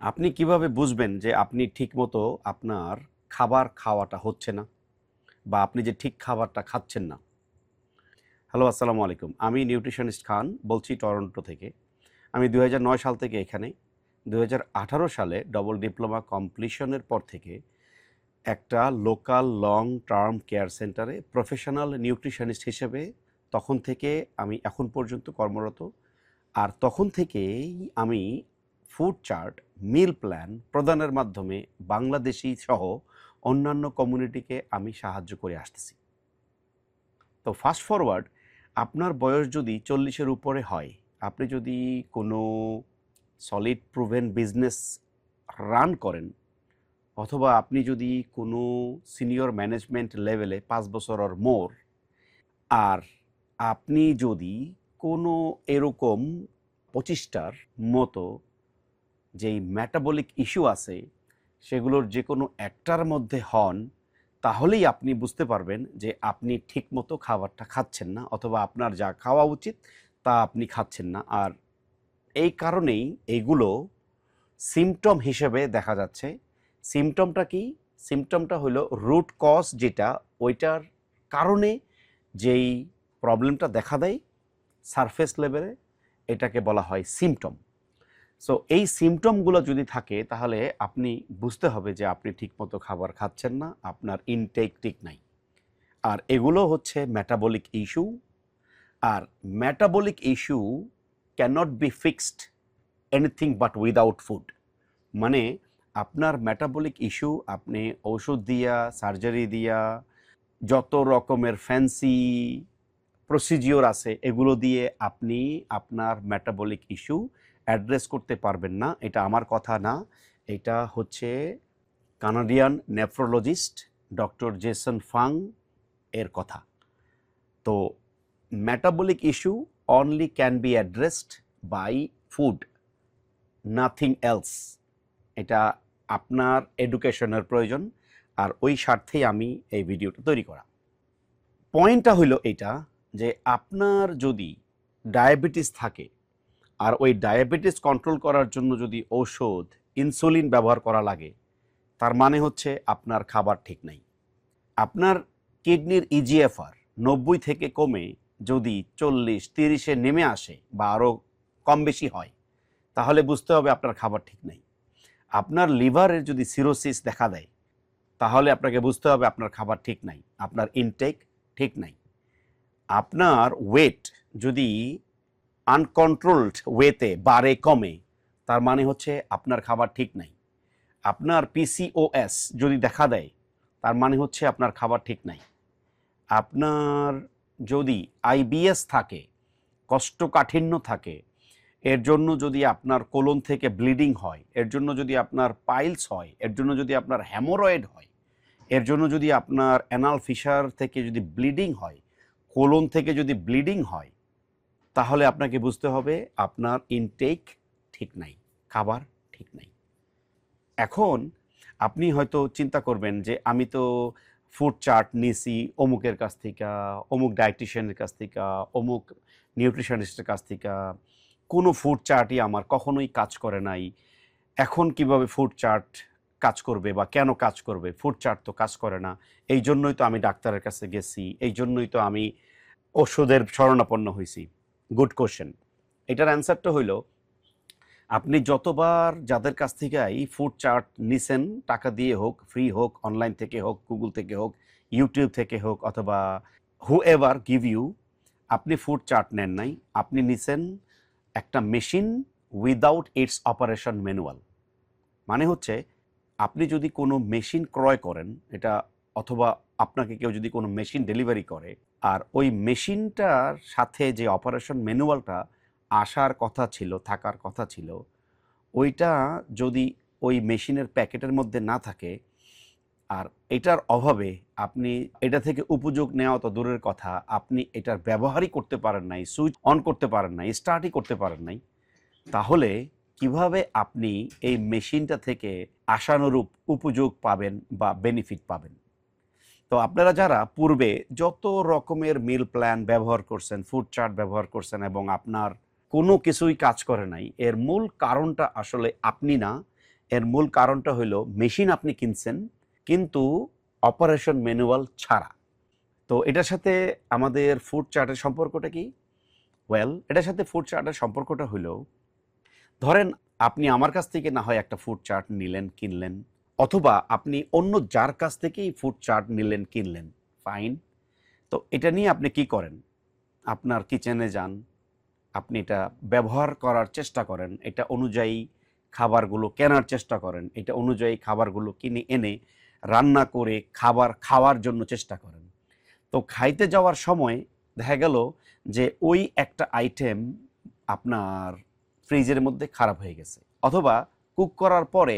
আপনি কীভাবে বুঝবেন যে আপনি ঠিকমতো আপনার খাবার খাওয়াটা হচ্ছে না? বা আপনি যে ঠিক খাবারটা খাচ্ছেন না? হ্যালো, আসসালামু আলাইকুম। আমি নিউট্রিশনিস্ট খান, বলছি টরন্টো থেকে। আমি দু হাজার নয় সাল থেকে এখানে। দু হাজার আঠারো সালে ডবল ডিপ্লোমা কমপ্লিশনের পর থেকে একটা লোকাল লং টার্ম কেয়ার সেন্টারে প্রফেশনাল নিউট্রিশনিস্ট হিসেবে তখন থেকে আমি এখন পর্যন্ত কর্মরত। আর তখন থেকেই আমি ফুড চার্ট, মিল প্ল্যান প্রদানের মাধ্যমে বাংলাদেশি সহ অন্যান্য কমিউনিটিকে আমি সাহায্য করে আসতেছি। তো ফাস্ট ফরওয়ার্ড, আপনার বয়স যদি চল্লিশের উপরে হয়, আপনি যদি কোনো সলিড প্রুভেন বিজনেস রান করেন, অথবা আপনি যদি কোনো সিনিয়র ম্যানেজমেন্ট লেভেলে পাঁচ বছর অর মোর আর আপনি যদি কোনো এরকম পঁচিশটার মতো যেই ম্যাটাবলিক ইস্যু আছে, সেগুলোর যে কোনো একটার মধ্যে হন, তাহলেই আপনি বুঝতে পারবেন যে আপনি ঠিকমতো খাবারটা খাচ্ছেন না অথবা আপনার যা খাওয়া উচিত তা আপনি খাচ্ছেন না। আর এই কারণেই এইগুলো সিমটম হিসেবে দেখা যাচ্ছে। সিমটমটা কি? সিমটমটা হলো রুট কজ যেটা, ওইটার কারণে যেই প্রবলেমটা দেখা দেয় সারফেস লেভেলে এটাকে বলা হয় সিমটম সো এই সিমটমগুলো যদি থাকে, তাহলে আপনি বুঝতে হবে যে আপনি ঠিকমতো খাবার খাচ্ছেন না, আপনার ইনটেক ঠিক নাই। আর এগুলো হচ্ছে metabolic issue R metabolic issue can't be fixed anything but without food মানে আপনার মেটাবলিক ইস্যু আপনি ওষুধ দিয়া সার্জারি দিয়া, যত রকমের ফ্যান্সি প্রসিজিওর আছে, এগুলো দিয়ে আপনি আপনার মেটাবলিক ইস্যু অ্যাড্রেস করতে পারবেন না, এটা আমার কথা না। এটা হচ্ছে কানাডিয়ান নেফ্রোলজিস্ট ডক্টর জেসন ফাং এর কথা। তো metabolic issue only can be addressed by food nothing else এটা আপনার এডুকেশনের প্রয়োজন, আর ওই স্বার্থেই আমি এই ভিডিওটা তৈরি করা। পয়েন্টটা হইল এটা যে আপনার যদি ডায়াবেটিস থাকে আর ওই ডায়াবেটিস কন্ট্রোল করার জন্য যদি ঔষধ ইনসুলিন ব্যবহার করা লাগে, তার মানে হচ্ছে আপনার খাবার ঠিক নাই। আপনার কিডনির ইজিএফআর নব্বই থেকে কমে যদি চল্লিশ, তিরিশে নেমে আসে বা আরও কম বেশি হয়, তাহলে বুঝতে হবে আপনার খাবার ঠিক নাই। আপনার লিভারের যদি সিরোসিস দেখা দেয়, তাহলে আপনাকে বুঝতে হবে আপনার খাবার ঠিক নাই, আপনার ইনটেক ঠিক নাই। আপনার ওয়েট যদি আনকন্ট্রোলড ওয়েতে বাড়ে কমে, তার মানে হচ্ছে আপনার খাবার ঠিক নাই। আপনার পিসিওএস যদি দেখা দেয়, তার মানে হচ্ছে আপনার খাবার ঠিক নাই। আপনার যদি আইবিএস থাকে, কষ্টকাঠিন্য থাকে, এর জন্য যদি আপনার কোলন থেকে ব্লিডিং হয়, এর জন্য যদি আপনার পাইলস হয়, এর জন্য যদি আপনার হ্যামোরয়েড হয়, এর জন্য যদি আপনার অ্যানাল ফিশার থেকে যদি ব্লিডিং হয়, কোলন থেকে যদি ব্লিডিং হয় তাহলে আপনাকে বুঝতে হবে আপনার ইনটেক ঠিক নাই, খাবার ঠিক নাই। এখন আপনি হয়তো চিন্তা করবেন যে আমি তো ফুড চার্ট নিছি অমুকের কাছ থেকে, অমুক ডায়েটিশিয়ানের কাছ থেকে, অমুক নিউট্রিশনিস্টের কাছ থেকে। কোনো ফুড চার্টই আমার কখনোই কাজ করে নাই। এখন কীভাবে ফুড চার্ট কাজ করবে বা কেন কাজ করবে? ফুড চার্ট তো কাজ করে না। এই জন্যই তো আমি ডাক্তারের কাছে গেছি, এই জন্যই তো আমি ওষুধের শরণাপন্ন হয়েছি। গুড কোশ্চেন এটার অ্যান্সারটা হইল, আপনি যতবার যাদের কাছ থেকে এই ফুড চার্ট নিছেন, টাকা দিয়ে হোক ফ্রি হোক অনলাইন থেকে হোক গুগল থেকে হোক ইউটিউব থেকে হোক, অথবা হু এভার গিভ ইউ আপনি ফুড চার্ট নেন নাই, আপনি নিছেন একটা machine without its operation manual মানে হচ্ছে, আপনি যদি কোনো মেশিন ক্রয় করেন, এটা অথবা আপনাকে কেউ যদি কোনো মেশিন ডেলিভারি করে, আর ওই মেশিনটার সাথে যে অপারেশন ম্যানুয়ালটা আসার কথা ছিল, থাকার কথা ছিল, ওইটা যদি ওই মেশিনের প্যাকেটের মধ্যে না থাকে, আর এটার অভাবে আপনি এটা থেকে উপযোগ নেওয়া তো দূরের কথা, আপনি এটার ব্যবহারই করতে পারেন নাই, সুইচ অন করতে পারেন নাই, স্টার্টই করতে পারেন নাই, তাহলে কীভাবে আপনি এই মেশিনটা থেকে আশানুরূপ উপযোগ পাবেন বা বেনিফিট পাবেন? তো আপনারা যারা পূর্বে যত রকমের মিল প্ল্যান ব্যবহার করছেন ফুড চার্ট ব্যবহার করছেন এবং আপনার কোনো কিছুই কাজ করে নাই, এর মূল কারণটা আসলে আপনি না। এর মূল কারণটা হলো মেশিন আপনি কিনছেন, কিন্তু অপারেশন ম্যানুয়াল ছাড়া। তো এটার সাথে আমাদের ফুড চার্টের সম্পর্কটা কি? ওয়েল এটার সাথে ফুড চার্টের সম্পর্কটা হলো ধরেন আপনি আমার কাছ থেকে না হয় একটা ফুড চার্ট নিলেন, কিনলেন অথবা আপনি অন্য যার কাছ থেকেই ফুড চার্ট নিলেন, কিনলেন ফাইন তো এটা নিয়ে আপনি কি করেন? আপনার কিচেনে যান, আপনি এটা ব্যবহার করার চেষ্টা করেন, এটা অনুযায়ী খাবারগুলো কেনার চেষ্টা করেন, এটা অনুযায়ী খাবারগুলো কিনে এনে রান্না করে খাবার খাওয়ার জন্য চেষ্টা করেন। তো খাইতে যাওয়ার সময় দেখা গেল যে ওই একটা আইটেম আপনার ফ্রিজের মধ্যে খারাপ হয়ে গেছে, অথবা কুক করার পরে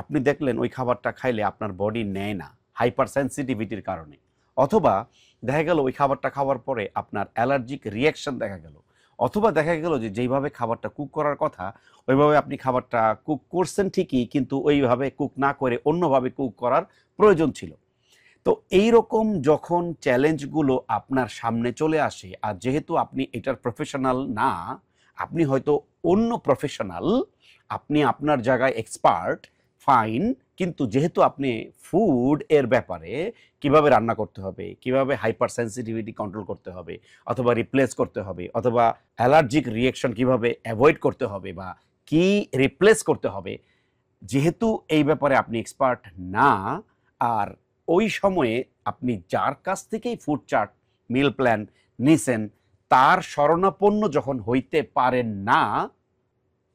আপনি দেখলেন ওই খাবারটা খাইলে আপনার বডি নেয় না হাইপার সেন্সিটিভিটির কারণে। অথবা দেখা গেল ওই খাবারটা খাওয়ার পরে আপনার অ্যালার্জিক রিয়াকশন দেখা গেল। অথবা দেখা গেল যে যেইভাবে খাবারটা কুক করার কথা, ওইভাবে আপনি খাবারটা কুক করছেন ঠিকই, কিন্তু ওইভাবে কুক না করে অন্যভাবে কুক করার প্রয়োজন ছিল। তো এই রকম যখন চ্যালেঞ্জগুলো আপনার সামনে চলে আসে, আর যেহেতু আপনি এটার প্রফেশনাল না, আপনি হয়তো অন্য প্রফেশনাল আপনি আপনার জায়গায় এক্সপার্ট ফাইন কিন্তু যেহেতু আপনি ফুড এর ব্যাপারে কীভাবে রান্না করতে হবে, কীভাবে হাইপার সেন্সিটিভিটি কন্ট্রোল করতে হবে, অথবা রিপ্লেস করতে হবে, অথবা অ্যালার্জিক রিয়েকশন কীভাবে অ্যাভয়েড করতে হবে বা কি রিপ্লেস করতে হবে, যেহেতু এই ব্যাপারে আপনি এক্সপার্ট না, আর ওই সময়ে আপনি যার কাছ থেকেই ফুড চার্ট মিল প্ল্যান নিছেন, তার শরণাপন্ন যখন হইতে পারেন না,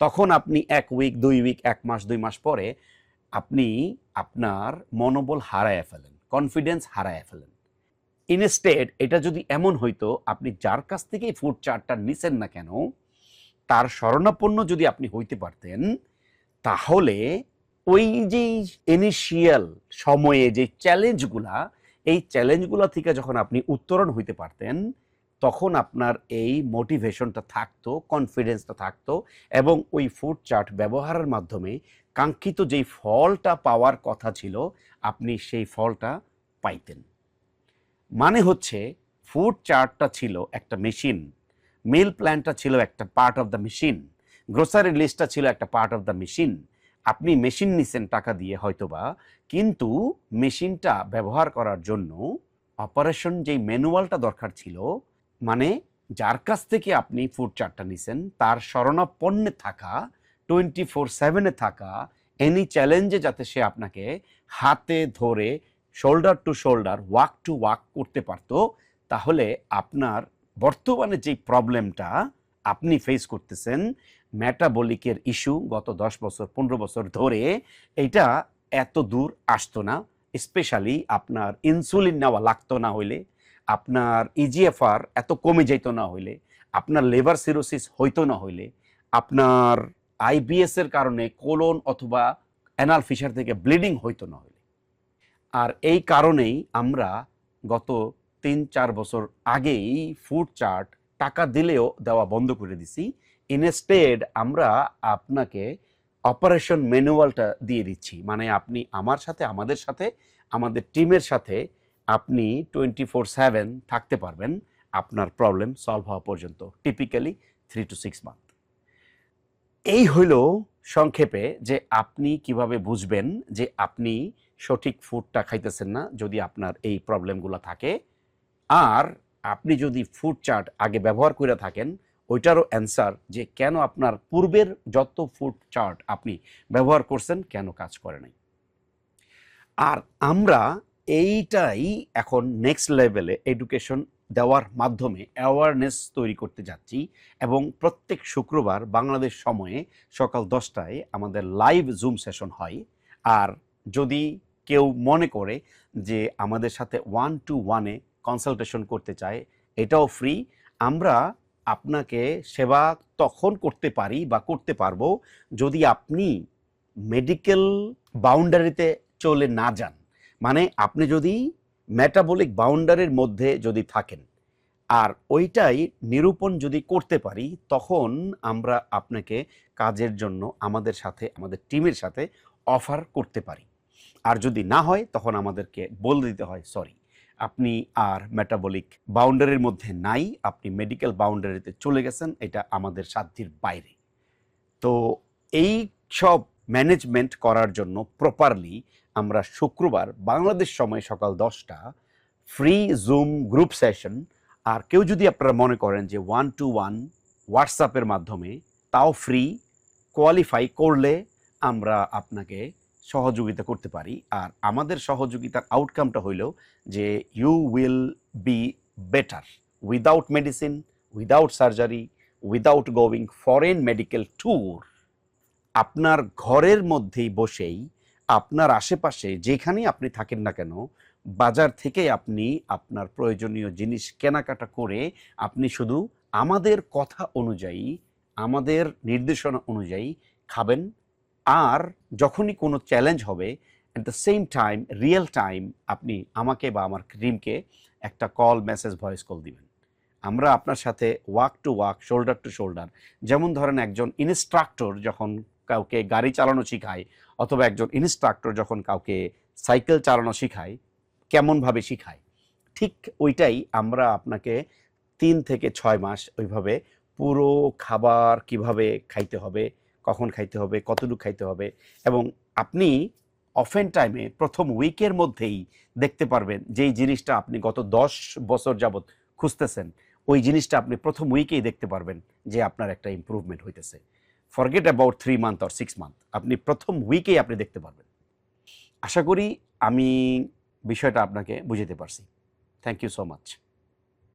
তখন আপনি এক উইক দুই উইক এক মাস, দুই মাস পরে আপনি আপনার মনোবল হারায় ফেলেন কনফিডেন্স হারায় ফেলেন। ইনস্টেড এটা যদি এমন হইতো, আপনি যার কাছ থেকেই ফুড চার্টটা নিছেন না কেন, তার শরণাপন্ন যদি আপনি হইতে পারতেন, তাহলে ওই যে ইনিশিয়াল সময়ে যে চ্যালেঞ্জগুলা এই চ্যালেঞ্জগুলো থেকে যখন আপনি উত্তরণ হইতে পারতেন তখন আপনার এই মোটিভেশনটা থাকতো কনফিডেন্সটা থাকতো এবং ওই ফুড চার্ট ব্যবহারের মাধ্যমে কাঙ্ক্ষিত যেই ফলটা পাওয়ার কথা ছিল, আপনি সেই ফলটা পাইতেন। মানে হচ্ছে ফুড চার্টটা ছিল একটা মেশিন মিল প্ল্যানটা ছিল একটা part of the machine grocery লিস্টটা ছিল একটা পার্ট অফ দ্য মেশিন আপনি মেশিন নিছেন টাকা দিয়ে হয়তোবা, কিন্তু মেশিনটা ব্যবহার করার জন্য অপারেশন যেই ম্যানুয়ালটা দরকার ছিল মানে যার কাছ থেকে আপনি ফুড চার্টটা নিছেন, তার শরণাপন্নে থাকা টোয়েন্টি ফোর সেভেনে থাকা এনি চ্যালেঞ্জে যাতে সে আপনাকে হাতে ধরে shoulder to shoulder walk to walk করতে পারতো, তাহলে আপনার বর্তমানে যেই প্রবলেমটা আপনি ফেস করতেছেন ম্যাটাবলিকের ইস্যু গত দশ বছর, পনেরো বছর ধরে এটা এত দূর আসতো না স্পেশালি আপনার ইনসুলিন নেওয়া লাগতো না হইলে। আপনার ইজিএফআর এত কমে যেত না হইলে, আপনার লেবার সিরোসিস হইতো না হইলে, আপনার আইবিএস এর কারণে কোলন অথবা অ্যানাল ফিশার থেকে ব্লিডিং হইতো না হইলে। আর এই কারণেই আমরা গত তিন চার বছর আগেই ফুড চার্ট টাকা দিলেও দেওয়া বন্ধ করে দিছি। ইনস্টেড আমরা আপনাকে অপারেশন ম্যানুয়ালটা দিয়ে দিচ্ছি। মানে আপনি আমার সাথে, আমাদের সাথে, আমাদের টিমের সাথে আপনি টোয়েন্টি ফোর সেভেন থাকতে পারবেন আপনার প্রবলেম সলভ হওয়া পর্যন্ত typically three to six month এই হইল সংক্ষেপে যে আপনি কীভাবে বুঝবেন যে আপনি সঠিক ফুডটা খাইতেছেন না যদি আপনার এই প্রবলেমগুলো থাকে, আর আপনি যদি ফুড চার্ট আগে ব্যবহার করে থাকেন, ওইটারও অ্যান্সার যে কেন আপনার পূর্বের যত ফুড চার্ট আপনি ব্যবহার করছেন, কেন কাজ করে নাই। আর আমরা এইটাই এখন নেক্সট লেভেলে এডুকেশন দেওয়ার মাধ্যমে অ্যাওয়ারনেস তৈরি করতে যাচ্ছি এবং প্রত্যেক শুক্রবার বাংলাদেশ সময়ে সকাল দশটায় আমাদের লাইভ জুম সেশন হয়। আর যদি কেউ মনে করে যে আমাদের সাথে ওয়ান টু ওয়ানে কনসালটেশন করতে চায়, এটাও ফ্রি আমরা আপনাকে সেবা তখন করতে পারি বা করতে পারব যদি আপনি মেডিকেল বাউন্ডারিতে চলে না যান। মানে আপনি যদি মেটাবলিক বাউন্ডারির মধ্যে যদি থাকেন, আর ওইটাই নিরূপণ যদি করতে পারি, তখন আমরা আপনাকে কাজের জন্য আমাদের সাথে, আমাদের টিমের সাথে অফার করতে পারি। আর যদি না হয়, তখন আমাদেরকে বলে দিতে হয় সরি আপনি আর মেটাবলিক বাউন্ডারির মধ্যে নাই, আপনি মেডিকেল বাউন্ডারিতে চলে গেছেন, এটা আমাদের সাধ্যের বাইরে। তো এই সব ম্যানেজমেন্ট করার জন্য প্রপারলি আমরা শুক্রবার বাংলাদেশ সময় সকাল দশটা ফ্রি জুম গ্রুপ সেশন আর কেউ যদি আপনারা মনে করেন যে ওয়ান টু ওয়ান হোয়াটসঅ্যাপের মাধ্যমে, তাও ফ্রি কোয়ালিফাই করলে আমরা আপনাকে সহযোগিতা করতে পারি। আর আমাদের সহযোগিতার আউটকামটা হইল যে you will be better without medicine without surgery without going foreign medical tour আপনার ঘরের মধ্যেই বসেই আপনার আশেপাশে যেখানেই আপনি থাকেন না কেন, বাজার থেকে আপনি আপনার প্রয়োজনীয় জিনিস কেনাকাটা করে আপনি শুধু আমাদের কথা অনুযায়ী, আমাদের নির্দেশনা অনুযায়ী খাবেন। আর যখনই কোনো চ্যালেঞ্জ হবে at the same time real time আপনি আমাকে বা আমার ক্রিমকে একটা কল মেসেজ ভয়েস কল দিবেন। আমরা আপনার সাথে walk to walk shoulder to shoulder যেমন ধরেন একজন ইনস্ট্রাক্টর যখন কাউকে গাড়ি চালানো শেখায় অথবা একজন ইনস্ট্রাক্টর যখন কাউকে সাইকেল চালানো শেখায়, কেমনভাবে শেখায়, ঠিক ওইটাই আমরা আপনাকে তিন থেকে ছয় মাস ওইভাবে পুরো খাবার কীভাবে খাইতে হবে, কখন খাইতে হবে, কতটুকু খাইতে হবে এবং আপনি অফেন টাইমে প্রথম উইকের মধ্যেই দেখতে পারবেন যেই জিনিসটা আপনি গত দশ বছর যাবৎ খুঁজতেছেন, ওই জিনিসটা আপনি প্রথম উইকেই দেখতে পারবেন যে আপনার একটা ইম্প্রুভমেন্ট হইতেছে। Forget about three month or six month আপনি প্রথম উইকেই আপনি দেখতে পারবেন। আশা করি আমি বিষয়টা আপনাকে বুঝাতে পারছি। Thank you so much